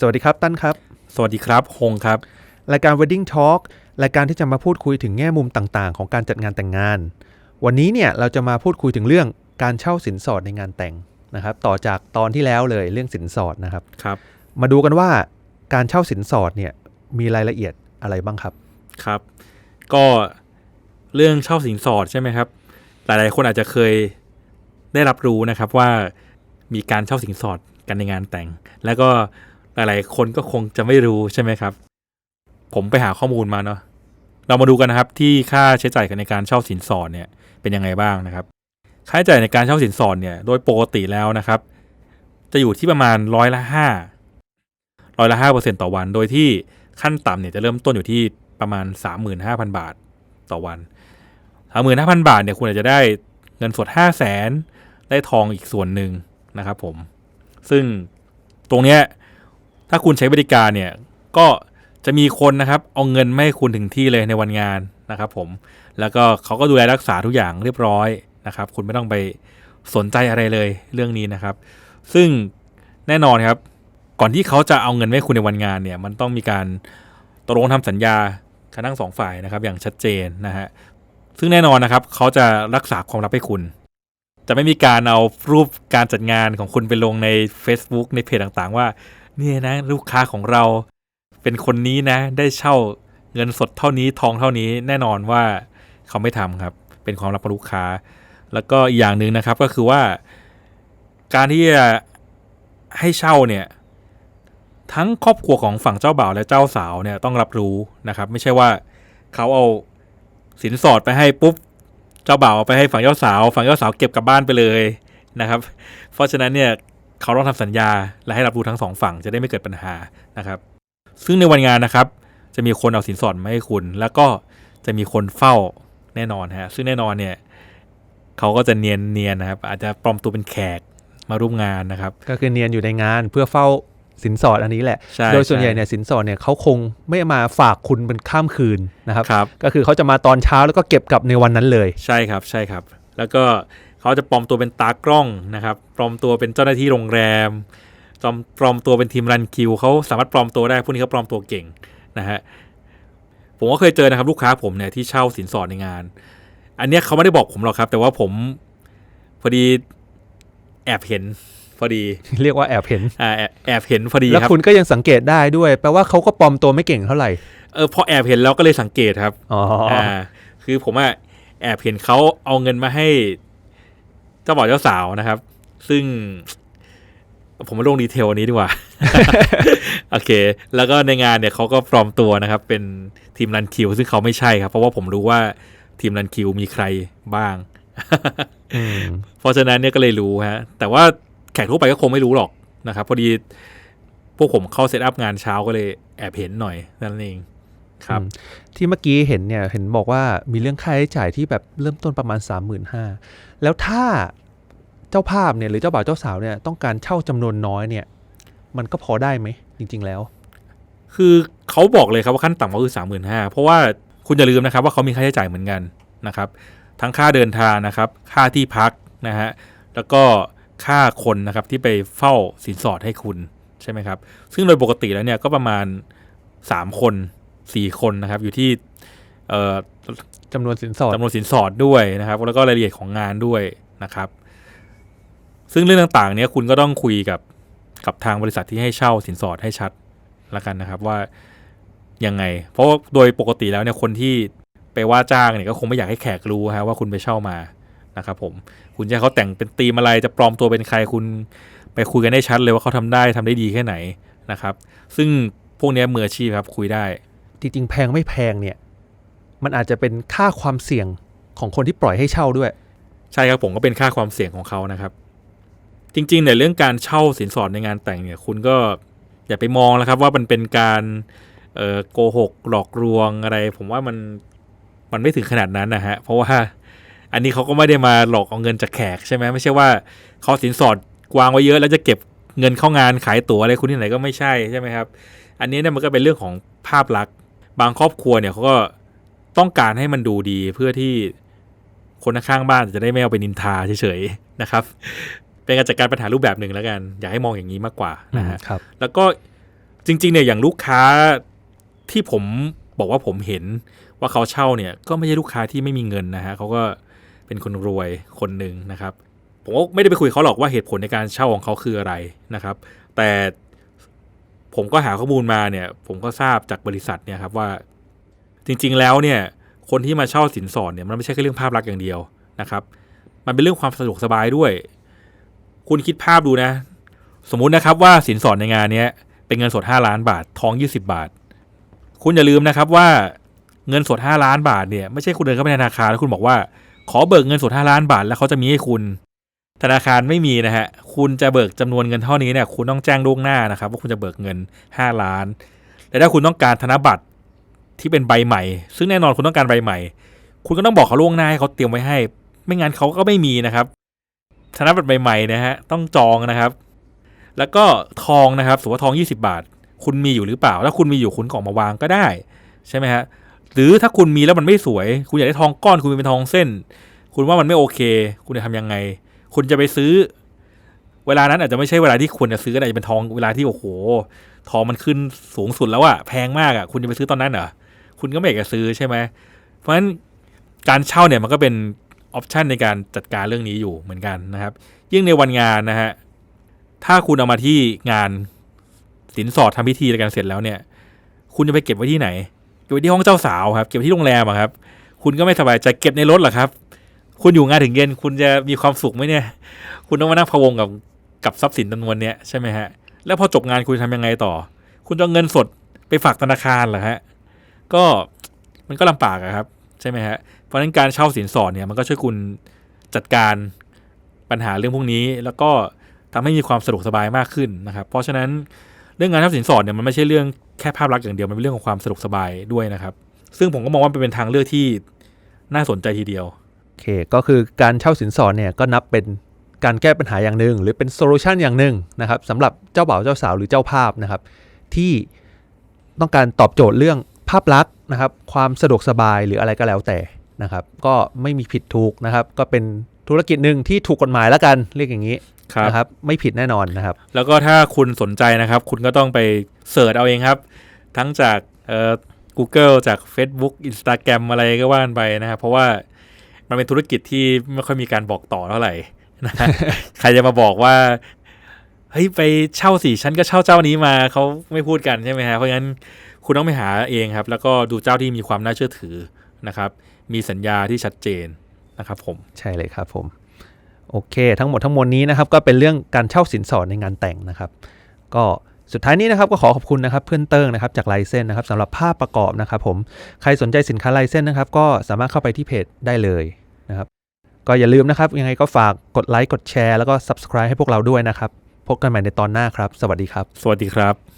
สวัสดีครับตั้นครับ สวัสดีครับฮงครับ รายการ Wedding Talk รายการที่จะมาพูดคุยถึงแง่มุมต่างๆ ของการจัดงานแต่งงาน วันนี้เนี่ยเราจะมาพูดคุยถึงเรื่องการเช่าสินสอดในงานแต่งนะครับ ต่อจากตอนที่แล้วเลยเรื่องสินสอดนะครับครับ มาดูกันว่าการเช่าสินสอดเนี่ยมีรายละเอียดอะไรบ้างครับครับ ก็เรื่องเช่าสินสอดใช่ไหมครับ หลายๆคนอาจจะเคยได้รับรู้นะครับว่ามีการเช่าสินสอดกันในงานแต่ง แล้วก็ หลายๆคนก็คงจะไม่รู้ใช่ไหมครับ ผมไปหาข้อมูลมาเนาะเรามาดูกันนะครับที่ค่าใช้จ่ายในการเช่าสินสอดเนี่ยเป็นยังไงบ้างนะครับ ค่าใช้จ่ายในการเช่าสินสอดเนี่ยโดยปกติแล้วนะครับ จะอยู่ที่ประมาณร้อยละห้าร้อยละห้าเปอร์เซ็นต่อวัน โดยที่ขั้นต่ำเนี่ยจะเริ่มต้นอยู่ที่ประมาณสามหมื่นห้าพันบาทต่อวันสามหมื่นห้าพันบาทเนี่ยคุณอาจจะได้เงินสดห้าแสนได้ทองอีกส่วนหนึ่งนะครับผม ซึ่งตรงเนี้ย ถ้าคุณใช้บริการเนี่ยก็จะมีคนนะครับเอาเงินไม่ให้คุณถึงที่เลยในวันงานนะครับผมแล้วก็เขาก็ดูแลรักษาทุกอย่างเรียบร้อยนะครับ คุณไม่ต้องไปสนใจอะไรเลยเรื่องนี้นะครับ ซึ่งแน่นอนครับ ก่อนที่เขาจะเอาเงินไม่ให้คุณในวันงานเนี่ย มันต้องมีการตกลงทำสัญญากันทั้งสองฝ่ายนะครับ อย่างชัดเจนนะฮะซึ่งแน่นอนนะครับ เขาจะรักษาความลับให้คุณ จะไม่มีการเอารูปการจัดงานของคุณไปลงใน Facebook ในเพจต่างๆ ว่า เนี่ยนะ ลูกค้าของเราเป็นคนนี้นะ ได้เช่าเงินสดเท่านี้ทองเท่านี้แน่นอนว่าเขาไม่ทำครับ เป็นความลับของลูกค้า แล้วก็อีกอย่างหนึ่งนะครับก็คือว่า การที่จะให้เช่าเนี่ย ทั้งครอบครัวของฝั่งเจ้าบ่าวและเจ้าสาวเนี่ยต้องรับรู้นะครับ ไม่ใช่ว่าเขาเอาสินสอดไปให้ปุ๊บเจ้าบ่าวเอาไปให้ฝั่งเจ้าสาว ฝั่งเจ้าสาวเก็บกลับบ้านไปเลยนะครับ เพราะฉะนั้นเนี่ย เขาต้องทำสัญญา และให้รับรู้ทั้งสองฝั่งจะได้ไม่เกิดปัญหานะครับ ซึ่งในวันงานนะครับ จะมีคนเอาสินสอดมาให้คุณ แล้วก็จะมีคนเฝ้าแน่นอนฮะซึ่งแน่นอนเนี่ยเขาก็จะเนียนเนียนๆนะครับ อาจจะปลอมตัวเป็นแขกมาร่วมงานนะครับ ก็คือเนียนอยู่ในงานเพื่อเฝ้าสินสอดอันนี้แหละใช่โดยส่วนใหญ่ช่เนี่ยสินสอดเนี่ยเขาคงไม่มาฝากคุณเป็นข้ามคืนนะครับครับก็คือเขาจะมาตอนเช้าแล้วก็เก็บกลับในวันนั้นเลย ใช่ครับ ใช่ครับ แล้วก็ เขาจะปลอมตัวเป็นตากล้องนะครับ ปลอมตัวเป็นเจ้าหน้าที่โรงแรมปลอมปลอมตัวเป็นทีมรันคิวเขาสามารถปลอมตัวได้พวกนี้เขาปลอมตัวเก่งนะฮะผมก็เคยเจอนะครับลูกค้าผมเนี่ยที่เช่าสินสอดในงาน อันเนี้ยเขาไม่ได้บอกผมหรอกครับ แต่ว่าผมพอดีแอบเห็นพอดี เรียกว่าแอบเห็นอ่าแอบแอบเห็นพอดีแล้วครับคุณก็ยังสังเกตได้ด้วยแปลว่าเขาก็ปลอมตัวไม่เก่งเท่าไหร่เออพอแอบเห็นแล้วก็เลยสังเกตครับอ๋อออ่าคือผมอะแอบเห็นเขาเอาเงินมาให้เจ้าบ่าวเจ้าสาวนะครับ ซึ่งผมมาลงดีเทลอันนี้ดีกว่า โอเค แล้วก็ในงานเนี่ยเขาก็ปลอมตัวนะครับ เป็นทีมรันคิว ซึ่งเขาไม่ใช่ครับ เพราะว่าผมรู้ว่าทีมรันคิวมีใครบ้างอืมเพราะฉะนั้นเนี่ยก็เลยรู้ฮะ แต่ว่าแขกทั่วไปก็คงไม่รู้หรอกนะครับ พอดีพวกผมเข้าเซตอัพงานเช้าก็เลยแอบเห็นหน่อยนั่นเอง ครับอืมที่เมื่อกี้เห็นเนี่ยเห็นบอกว่ามีเรื่องค่าใช้จ่ายที่แบบเริ่มต้นประมาณ 3 5 0 0 0แล้วถ้าเจ้าภาพเนี่ยหรือเจ้าบ่าวเจ้าสาวเนี่ยต้องการเช่าจำนวนน้อยเนี่ย มันก็พอได้ไหมจริง ๆ แล้ว คือเขาบอกเลยครับว่าขั้นต่ำก็คือสามหมื่นห้าเพราะว่าคุณอย่าลืมนะครับว่าเขามีค่าใช้จ่ายเหมือนกันนะครับ ทั้งค่าเดินทางนะครับ ค่าที่พักนะฮะแล้วก็ค่าคนนะครับที่ไปเฝ้าสินสอดให้คุณใช่ไหมครับ ซึ่งโดยปกติแล้วเนี่ยก็ประมาณสามคน สี่คนนะครับ อยู่ที่เอ่อจำนวนสินสอดจำนวนสินสอดด้วยนะครับ แล้วก็รายละเอียดของงานด้วยนะครับ ซึ่งเรื่องต่างๆ เนี้ยคุณก็ต้องคุยกับกับทางบริษัทที่ให้เช่าสินสอดให้ชัดละกันนะครับว่ายังไง เพราะว่าโดยปกติแล้วเนี่ยคนที่ไปว่าจ้างเนี่ยก็คงไม่อยากให้แขกรู้ฮะว่าคุณไปเช่ามานะครับผมคุณจะให้เขาแต่งเป็นธีมอะไรจะปลอมตัวเป็นใครคุณไปคุยกันได้ชัดเลยว่าเขาทำได้ทำได้ดีแค่ไหนนะครับ ซึ่งพวกเนี้ยมืออาชีพครับคุยได้ จริงๆ แพงไม่แพงเนี่ย มันอาจจะเป็นค่าความเสี่ยงของคนที่ปล่อยให้เช่าด้วย ใช่ครับผมก็เป็นค่าความเสี่ยงของเขานะครับ จริงๆเนี่ยเรื่องการเช่าสินสอดในงานแต่งเนี่ย คุณก็อย่าไปมองนะครับว่ามันเป็นการโกหกหลอกลวงอะไร ผมว่ามันมันไม่ถึงขนาดนั้นนะฮะ เพราะว่าอันนี้เขาก็ไม่ได้มาหลอกเอาเงินจากแขกใช่ไหมไม่ใช่ว่าเขาสินสอดวางไว้เยอะแล้วจะเก็บเงินเข้างานขายตั๋วอะไรคุณที่ไหนก็ไม่ใช่ใช่ไหมครับ อันนี้เนี่ยมันก็เป็นเรื่องของภาพลักษณ์ บางครอบครัวเนี่ยเขาก็ต้องการให้มันดูดีเพื่อที่คนข้างๆบ้านจะได้ไม่เอาไปนินทาเฉยๆนะครับ เป็นการจัดการปัญหารูปแบบหนึ่งแล้วกัน อยากให้มองอย่างนี้มากกว่านะฮะครับแล้วก็จริงๆเนี่ยอย่างลูกค้าที่ผมบอกว่าผมเห็นว่าเขาเช่าเนี่ย ก็ไม่ใช่ลูกค้าที่ไม่มีเงินนะฮะเขาก็เป็นคนรวยคนหนึ่งนะครับ ผมก็ไม่ได้ไปคุยกับเขาหรอกว่าเหตุผลในการเช่าของเขาคืออะไรนะครับ แต่ ผมก็หาข้อมูลมาเนี่ย ผมก็ทราบจากบริษัทเนี่ยครับว่า จริง ๆ แล้วเนี่ย คนที่มาเช่าสินสอดเนี่ยมันไม่ใช่แค่เรื่องภาพลักษณ์อย่างเดียวนะครับ มันเป็นเรื่องความสะดวกสบายด้วย คุณคิดภาพดูนะ สมมุตินะครับว่าสินสอดในงานเนี้ยเป็นเงินสด 5 ล้านบาท ทอง 20 บาท คุณอย่าลืมนะครับว่าเงินสด 5 ล้านบาทเนี่ยไม่ใช่คุณเดินเข้าไปในธนาคารแล้วคุณบอกว่า ขอเบิกเงินสด 5 ล้านบาท แล้วเขาจะมีให้คุณ ธนาคารไม่มีนะฮะ คุณจะเบิกจำนวนเงินเท่านี้เนี่ย คุณต้องแจ้งล่วงหน้านะครับว่าคุณจะเบิกเงิน 5 ล้านแต่ถ้าคุณต้องการธนบัตรที่เป็นใบใหม่ ซึ่งแน่นอนคุณต้องการใบใหม่ คุณก็ต้องบอกเขาล่วงหน้าให้เขาเตรียมไว้ให้ ไม่งั้นเขาก็ไม่มีนะครับ ธนบัตรใบใหม่นะฮะ ต้องจองนะครับ แล้วก็ทองนะครับสมมติว่าทอง 20 บาท คุณมีอยู่หรือเปล่า ถ้าคุณมีอยู่คุณก็ออกมาวางก็ได้ ใช่ไหมฮะ หรือถ้าคุณมีแล้วมันไม่สวย คุณอยากได้ทองก้อน คุณมีเป็นทองเส้น คุณว่ามันไม่โอเค คุณจะทำยังไง คุณจะไปซื้อ เวลานั้นอาจจะไม่ใช่เวลาที่ควรจะซื้อก็ได้จะเป็นทองเวลาที่โอ้โห ทองมันขึ้นสูงสุดแล้วอะแพงมากอะคุณจะไปซื้อตอนนั้นเหรอคุณก็ไม่อยากจะซื้อใช่ไหมเพราะฉะนั้นการเช่าเนี่ยมันก็เป็นออปชันในการจัดการเรื่องนี้อยู่เหมือนกันนะครับ ยิ่งในวันงานนะฮะถ้าคุณเอามาที่งานสินสอดทำพิธีอะไรกันเสร็จแล้วเนี่ย คุณจะไปเก็บไว้ที่ไหน เก็บไว้ที่ห้องเจ้าสาวครับ เก็บที่โรงแรมอะครับ คุณก็ไม่สบายใจเก็บในรถเหรอครับ คุณอยู่งานถึงเย็นคุณจะมีความสุขไหมเนี่ย คุณต้องมานั่งพะวงกับกับทรัพย์สินจำนวนเนี้ยใช่ไหมฮะ แล้วพอจบงานคุณทำยังไงต่อ คุณจะเอาเงินสดไปฝากธนาคารเหรอฮะ ก็มันก็ลำบากอะครับ ใช่ไหมฮะ เพราะฉะนั้นการเช่าสินสอดเนี่ยมันก็ช่วยคุณจัดการปัญหาเรื่องพวกนี้ แล้วก็ทำให้มีความสะดวกสบายมากขึ้นนะครับ เพราะฉะนั้นเรื่องงานเช่าสินสอดเนี่ยมันไม่ใช่เรื่องแค่ภาพลักษณ์อย่างเดียวมันเป็นเรื่องของความสะดวกสบายด้วยนะครับ ซึ่งผมก็มองว่าเป็นทางเลือกที่น่าสนใจทีเดียว เคก็คือการเช่าสินสอดเนี่ยก็นับเป็นการแก้ปัญหาอย่างหนึ่งหรือเป็นโซลูชันอย่างหนึ่งนะครับสำหรับเจ้าบ่าวเจ้าสาวหรือเจ้าภาพนะครับ ที่ต้องการตอบโจทย์เรื่องภาพลักษณ์นะครับ ความสะดวกสบายหรืออะไรก็แล้วแต่นะครับ ก็ไม่มีผิดถูกนะครับ ก็เป็นธุรกิจหนึ่งที่ถูกกฎหมายแล้วกันเรียกอย่างนี้ครับนะครับ ไม่ผิดแน่นอนนะครับ แล้วก็ถ้าคุณสนใจนะครับ คุณก็ต้องไปเสิร์ชเอาเองครับ ทั้งจากเอ่อ Google จาก Facebook Instagram อะไรก็ว่านไปนะครับ เพราะว่า มันเป็นธุรกิจที่ไม่ค่อยมีการบอกต่อเท่าไหร่นะฮะใครจะมาบอกว่าเฮ้ยไปเช่าสิฉันก็เช่าเจ้านี้มาเขาไม่พูดกันใช่ไหมฮะเพราะงั้นคุณต้องไปหาเองครับ แล้วก็ดูเจ้าที่มีความน่าเชื่อถือนะครับ มีสัญญาที่ชัดเจนนะครับผมใช่เลยครับผม โอเค ทั้งหมดทั้งมวลนี้นะครับ ก็เป็นเรื่องการเช่าสินสอดในงานแต่งนะครับ ก็ สุดท้ายนี้นะครับก็ขอขอบคุณนะครับเพื่อนเติ้งนะครับจากไลเซนนะครับสำหรับภาพประกอบนะครับผมใครสนใจสินค้าไลเซนนะครับก็สามารถเข้าไปที่เพจได้เลยนะครับก็อย่าลืมนะครับยังไงก็ฝากกดไลค์กดแชร์แล้วก็ subscribe ให้พวกเราด้วยนะครับ พบกันใหม่ในตอนหน้าครับ สวัสดีครับ สวัสดีครับ